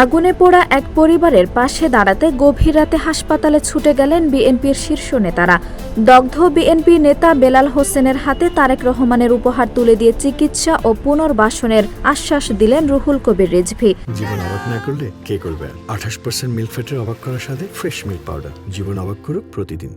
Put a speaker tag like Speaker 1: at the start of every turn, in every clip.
Speaker 1: আগুনে পোড়া এক পরিবারের পাশে দাঁড়াতে গভীর রাতে হাসপাতালে ছুটে গেলেন বিএনপির শীর্ষ নেতারা। দগ্ধ বিএনপি নেতা বেলাল হোসেনের হাতে তারেক রহমানের উপহার তুলে দিয়ে চিকিৎসা ও পুনর্বাসনের আশ্বাস দিলেন রুহুল কবির রিজভি।
Speaker 2: জীবন অবাক না করলে কে করবে? আঠাশ পার্সেন্ট অবাক করার সাথে ফ্রেশ পাউডার জীবন অবাক করুক প্রতিদিন।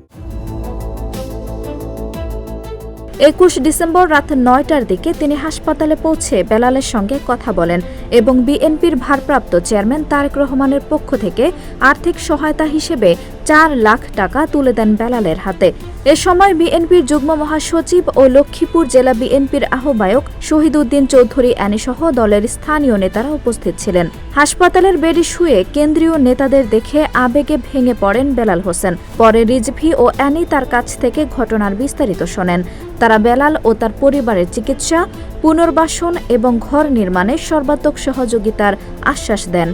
Speaker 1: একুশ ডিসেম্বর রাত নয়টার দিকে তিনি হাসপাতালে পৌঁছে বেলালের সঙ্গে কথা বলেন এবং বিএনপির ভারপ্রাপ্ত চেয়ারম্যান তারেক রহমানের পক্ষ থেকে আর্থিক সহায়তা হিসেবে চার লাখ টাকা তুলে দেন বেলালের হাতে। এ সময় বিএনপির যুগ্ম মহাসচিব ও লক্ষ্মীপুর জেলা বিএনপির আহ্বায়ক শহীদ উদ্দিন চৌধুরী অ্যানিসহ দলের স্থানীয় নেতারা উপস্থিত ছিলেন। হাসপাতালের বেডে শুয়ে কেন্দ্রীয় নেতাদের দেখে আবেগে ভেঙে পড়েন বেলাল হোসেন। পরে রিজভি ও অ্যানি তার কাছ থেকে ঘটনার বিস্তারিত শোনেন। তারা বেলাল ও তার পরিবারের চিকিৎসা, পুনর্বাসন এবং ঘর নির্মাণে সর্বাত্মক সহযোগিতার আশ্বাস দেন।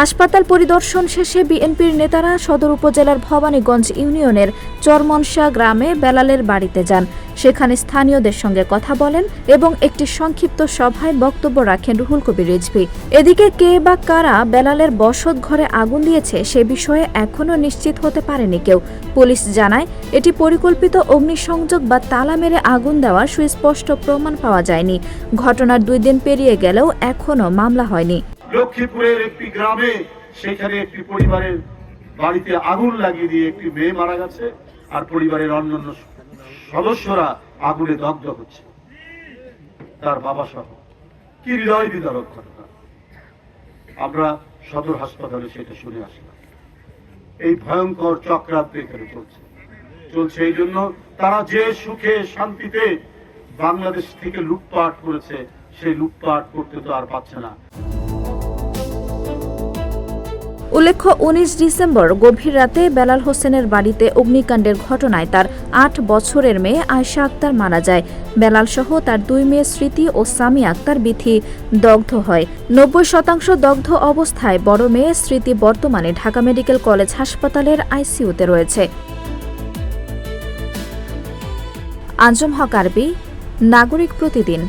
Speaker 1: হাসপাতাল পরিদর্শন শেষে বিএনপির নেতারা সদর উপজেলার ভবানীগঞ্জ ইউনিয়নের চরমনসা গ্রামে বেলালের বাড়িতে যান। সেখানে স্থানীয়দের সঙ্গে কথা বলেন এবং একটি সংক্ষিপ্ত সভায় বক্তব্য রাখেন রুহুল কবির রিজভি। এদিকে কে বা কারা বেলালের বসত ঘরে আগুন দিয়েছে সে বিষয়ে এখনও নিশ্চিত হতে পারেনি কেউ। পুলিশ জানায়, এটি পরিকল্পিত অগ্নিসংযোগ বা তালা মেরে আগুন দেওয়ার সুস্পষ্ট প্রমাণ পাওয়া যায়নি। ঘটনার দুই দিন পেরিয়ে গেলেও এখনও মামলা হয়নি।
Speaker 3: লক্ষ্মীপুরের একটি গ্রামে, সেখানে একটি পরিবারের বাড়িতে আগুন লাগিয়ে দিয়ে একটি মেয়ে মারা গেছে আর পরিবারের অন্যান্য সদস্যরা আগুনে দগ্ধ হচ্ছে। তার বাবা সহ। কি হৃদয় বিদারক ঘটনা। আমরা সদর হাসপাতালে সেটা শুনে আসলাম। এই ভয়ঙ্কর চক্রান্ত এখানে চলছে। চলছে এই জন্য তারা যে সুখে, শান্তিতে বাংলাদেশ থেকে লুটপাট করেছে, সেই লুটপাট করতে তো আর পাচ্ছে না।
Speaker 1: উল্লেখ্য, উনিশ ডিসেম্বর গভীর রাতে বেলাল হোসেনের বাড়িতে অগ্নিকাণ্ডের ঘটনায় তার আট বছরের মেয়ে আয়শা আক্তার মারা যায়। বেলাল সহ তার দুই মেয়ে স্মৃতি ও সামি আক্তার বিথি দগ্ধ হয়। নব্বই শতাংশ দগ্ধ অবস্থায় বড় মেয়ে স্মৃতি বর্তমানে ঢাকা মেডিকেল কলেজ হাসপাতালের আইসিইউতে রয়েছে। আঞ্জুম হক, আরবি, নাগরিক প্রতিদিন।